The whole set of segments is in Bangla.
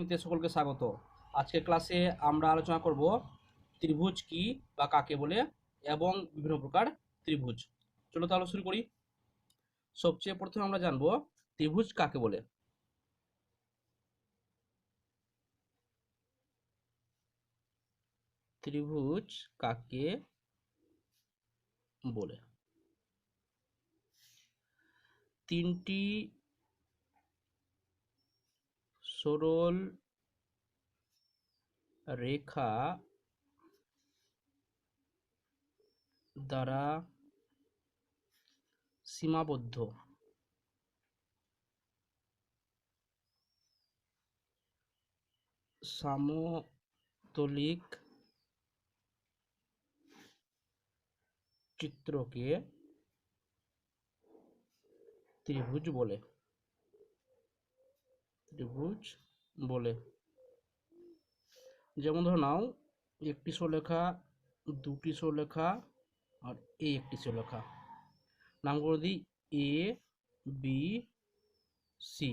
একাডেমিতে সকলকে স্বাগত। আজকের ক্লাসে আমরা আলোচনা করব ত্রিভুজ কি বা কাকে বলে এবং বিভিন্ন প্রকার ত্রিভুজ। চলো তাহলে শুরু করি। সবচেয়ে প্রথমে আমরা জানব ত্রিভুজ কাকে বলে। ত্রিভুজ কাকে বলে? তিনটি সরল রেখা দ্বারা সীমাবদ্ধ। সামতলিক চিত্রকে ত্রিভুজ বলে। ত্রিভুজ বলে। যেমন ধরে নাও, একটি সুলেখা দুটি সুলেখা আর এ একটি সুলেখা নাম করে দিই এ, বি, সি।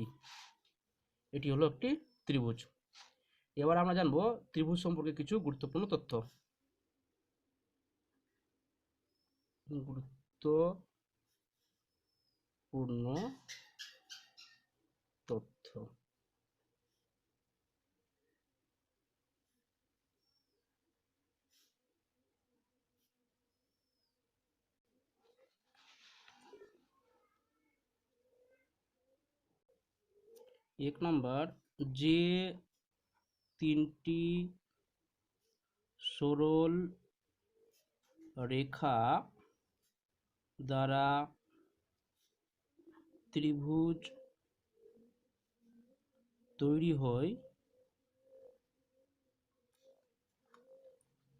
এটি হলো একটি ত্রিভুজ। এবার আমরা জানব ত্রিভুজ সম্পর্কে কিছু গুরুত্বপূর্ণ তথ্য। গুরুত্বপূর্ণ তথ্য এক নম্বর যে তিনটি সরল রেখা দ্বারা ত্রিভুজ তৈরি হয়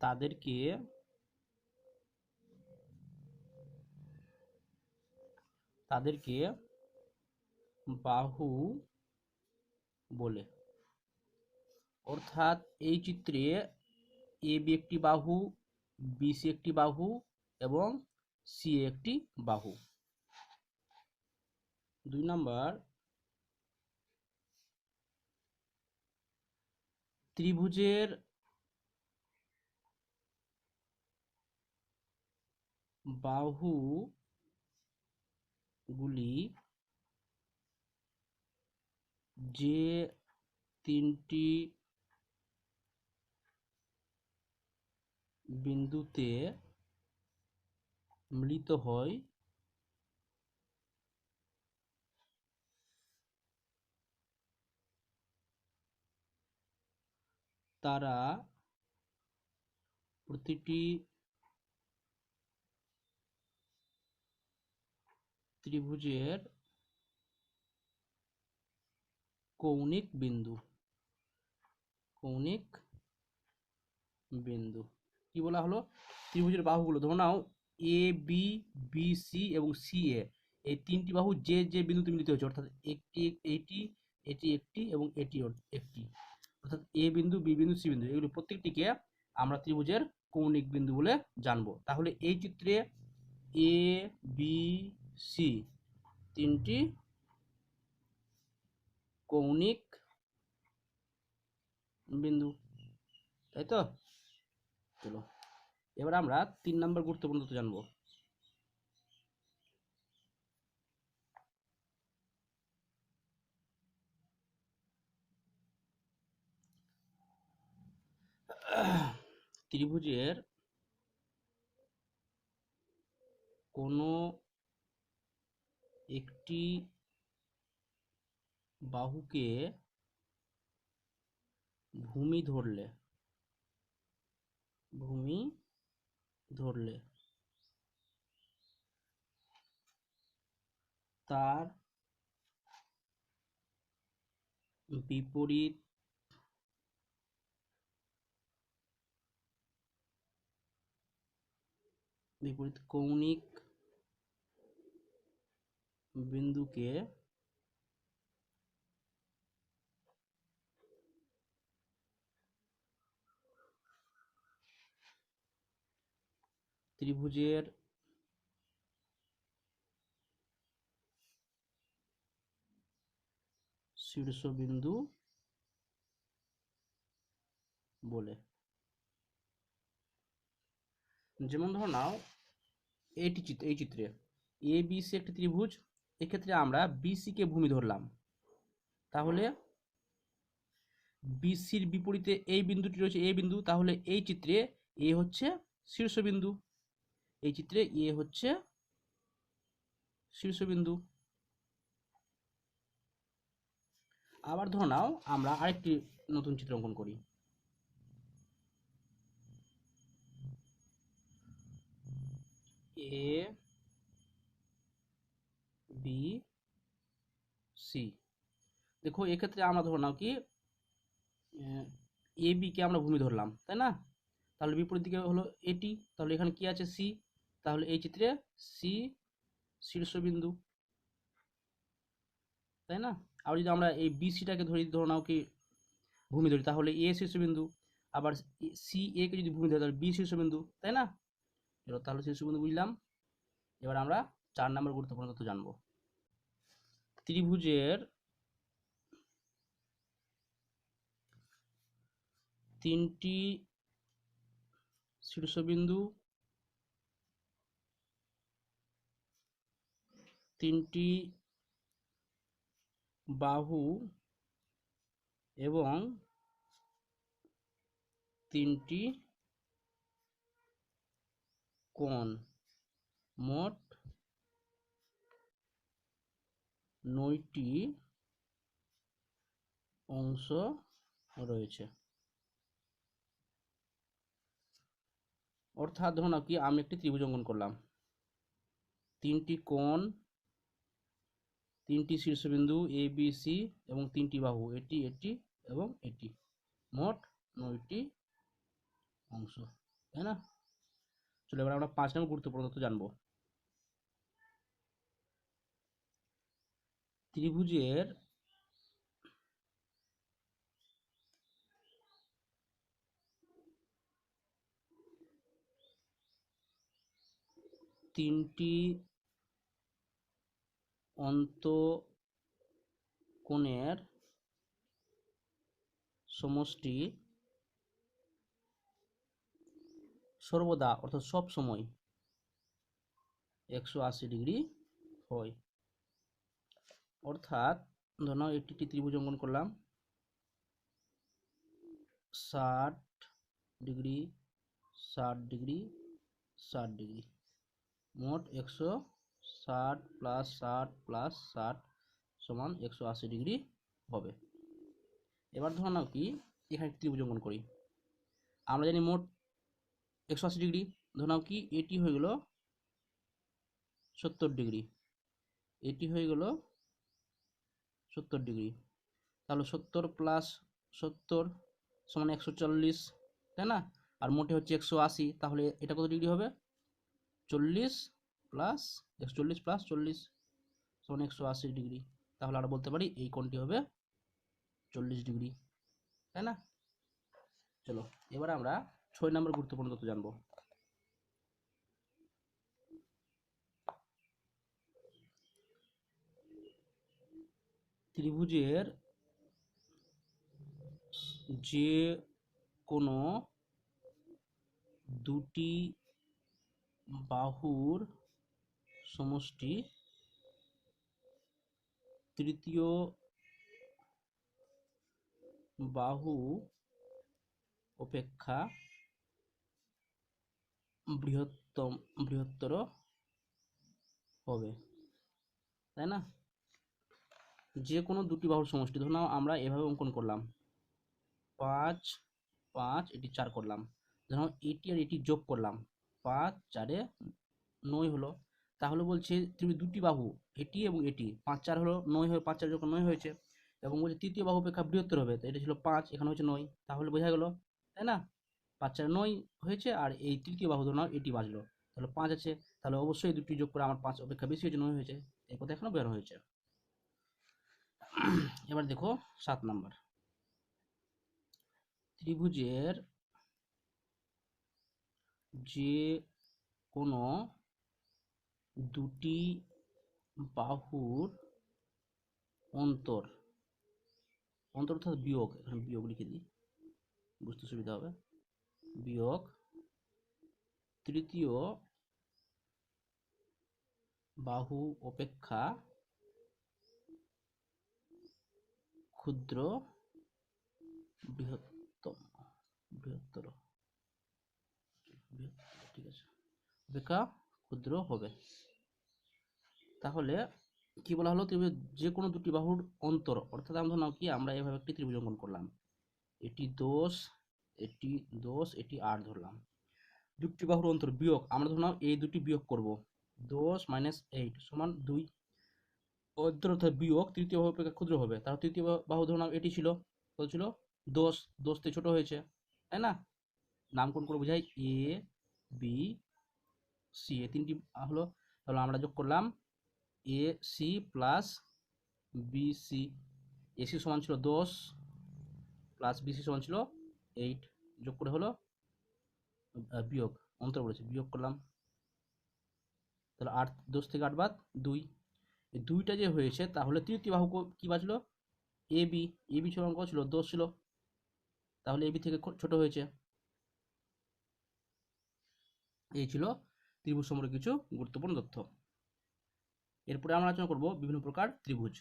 তাদেরকে তাদেরকে বাহু বলে। অর্থাৎ এই চিত্রে এ বি একটি বাহু, বি সি একটি বাহু এবং সি একটি বাহু। দুই নম্বর। ত্রিভুজের বাহু গুলি যে তিনটি বিন্দুতে মিলিত হয় তারা প্রতিটি ত্রিভুজের কৌণিক বিন্দু। কৌণিক বিন্দু। কি বলা হলো? ত্রিভুজের বাহুগুলো। ধরো নাও এ বি বি সি এবং সি এ এই তিনটি বাহু যে যে বিন্দুতে মিলিত হয়েছে, অর্থাৎ একটি এটি এটি একটি এবং এটি একটি। অর্থাৎ এ বিন্দু বি বিন্দু সি বিন্দু। এগুলি প্রত্যেকটিকে আমরা ত্রিভুজের কৌণিক বিন্দু বলে জানব। তাহলে এই চিত্রে এ বি সি তিনটি কৌণিক বিন্দু, তাই তো? চলো, এবার আমরা তিন নম্বর গুরুত্বপূর্ণ তথ্য জানব। ত্রিভুজের কোনো একটি বাহুকে ভূমি ধরলে ভূমি ধরলে তার বিপরীত বিপরীত কৌণিক বিন্দুকে ত্রিভুজের শীর্ষবিন্দু বলে। যেমন ধরো নাও এইটি চিত্র, এই চিত্রে। এ বি সি একটি ত্রিভুজ, এক্ষেত্রে আমরা বিসি কে ভূমি ধরলাম। তাহলে বিসির বিপরীতে এই বিন্দুটি রয়েছে এ বিন্দু, তাহলে এই চিত্রে এ হচ্ছে শীর্ষবিন্দু। এই চিত্রে এ হচ্ছে শীর্ষবিন্দু। আবার ধরে নাও, আমরা আরেকটি নতুন চিত্র অঙ্কন করি। এ বি সি দেখো, এক্ষেত্রে আমরা ধরে নাও কি, এ বি কে আমরা ভূমি ধরলাম, তাই না? তাহলে বিপরীত দিকে হলো এটি তাহলে এখানে কি আছে সি তাহলে এই চিত্রে সি শীর্ষবিন্দু। তাই না? আবার যদি আমরা এই বিসিটাকে ধরি, ধরে নাও কি ভূমি ধরি, তাহলে এ শীর্ষবিন্দু। আবার সি এ কে যদি ভূমি ধরি, তাহলে বি শীর্ষবিন্দু। তাই না? এবার তাহলে শীর্ষবিন্দু বুঝলাম। এবার আমরা চার নম্বর গুরুত্বপূর্ণ তথ্য জানব। ত্রিভুজের তিনটি শীর্ষবিন্দু তিনটি বাহু এবং তিনটি কোণ। মোট নয়টি অংশ রয়েছে। অর্থাৎ ধরুন কি, আমি একটি ত্রিভুজ অঙ্কন করলাম। তিনটি কোণ তিনটি শীর্ষবিন্দু এ বি সি এবং তিনটি বাহু, এটি এটি এবং এটি। মোট নয়টি অংশ, তাই না? চলো এবার আমরা পাঁচ নম্বর গুরুত্বপূর্ণ তথ্য জানব। ত্রিভুজের তিনটি অন্তঃকোণের সমষ্টি সর্বদা, অর্থাৎ সব সময় একশো আশি ডিগ্রি হয়। অর্থাৎ ধরো একটি ত্রিভুজ অঙ্কন করলাম, ষাট ডিগ্রি ষাট ডিগ্রি ষাট ডিগ্রি, মোট একশো ষাট প্লাস ষাট প্লাস ষাট সমান একশো আশি ডিগ্রি হবে। এবার ধরো নাও কি, এখানে ত্রিভুজ অঙ্কন করি। আমরা জানি মোট একশো আশি ডিগ্রি। ধরো নাও কি, এটি হয়ে গেল সত্তর ডিগ্রি। এটি হয়ে গেল সত্তর ডিগ্রি। তাহলে সত্তর প্লাস সত্তর সমান একশো চল্লিশ, তাই না? আর মোটে হচ্ছে একশো আশি, তাহলে এটা কত ডিগ্রি হবে? চল্লিশ প্লাস একশো চল্লিশ প্লাস চল্লিশ সমান একশো আশি ডিগ্রি। তাহলে আমরা বলতে পারি এই কোণটি হবে চল্লিশ ডিগ্রি, তাই না? চলো, এবার আমরা ছয় নম্বর গুরুত্বপূর্ণ তথ্য জানব। ত্রিভুজের যে কোনো দুটি বাহুর সমষ্টি তৃতীয় বাহু অপেক্ষা বৃহত্তম, বৃহত্তর হবে। তাই না? যে কোনো দুটি বাহুর সমষ্টি, ধরুন আমরা এভাবে অঙ্কন করলাম। পাঁচ পাঁচ, এটি চার করলাম। ধরুন এটি আর এটি যোগ করলাম। পাঁচ, চারে নয় হলো। তাহলে বলছে তুমি দুটি বাহু এটি এবং এটি পাঁচ চার হলো নয় হয়ে পাঁচ চার যখন নয় হয়েছে, এবং বলছে তৃতীয় বাহু অপেক্ষা বৃহত্তর হবে তো এটা ছিল পাঁচ, এখানে হচ্ছে নয়। তাহলে বোঝা গেল, তাই না? পাঁচ চার নয় হয়েছে আর এই তৃতীয় বাহু ধরুন এটি বাজলো। তাহলে পাঁচ আছে, তাহলে অবশ্যই দুটি যোগ করে আমার পাঁচ অপেক্ষা বেশি হয়েছে, নয় হয়েছে। এই কথা এখনও বের হয়েছে। এবার দেখো সাত নাম্বার। ত্রিভুজের যে কোনো দুটি বাহুর অন্তর। অন্তর অর্থাৎ বিয়োগ, এখানে বিয়োগ লিখে দিই। বুঝতে সুবিধা হবে। বিয়োগ, তৃতীয় বাহু অপেক্ষা ক্ষুদ্র বৃহত্তম, বৃহত্তর। ঠিক আছে। অপেক্ষা ক্ষুদ্র হবে। তাহলে কি বলা হলো? ত্রিভুজ যে কোনো দুটি বাহুর অন্তর, অর্থাৎ আমরা ধরলাম কি, আমরা এভাবে একটি ত্রিভুজ অঙ্কন করলাম। এটি দোষ এটি দোষ, এটি আট ধরলাম। দুটি বাহুর অন্তর বিয়োগ, আমরা ধরলাম এই দুটি বিয়োগ করব। দশ মাইনাস এইট সমান দুই। অন্তর অর্থাৎ বিয়োগ, তৃতীয় বাহু অপেক্ষা ক্ষুদ্র হবে। তাহলে তৃতীয় বাহু ধরলাম এটি ছিল, কত ছিল? দশ দশতে ছোট হয়েছে, তাই না? নামকরণ করে বোঝাই এ বি সি এ তিনটি হলো, তাহলে আমরা যোগ করলাম A, C plus BC AC সমান ছিল দশ প্লাস বিসি সমান ছিল এইট। যোগ করে হলো বিয়োগ, অন্তর বলেছে, বিয়োগ করলাম। তাহলে আট, দশ থেকে আট বাদ দুই। এই দুইটা যে হয়েছে, তাহলে তৃতীয় বাহু কো- বাঁচলো? এ, বি। এ, বি সমান ছিল, দশ ছিল। তাহলে এ, বি থেকে ছোট হয়েছে। এই ছিল ত্রিভুজ সম্পর্কে কিছু গুরুত্বপূর্ণ তথ্য। এরপরে আমরা আলোচনা করব বিভিন্ন প্রকার ত্রিভুজ।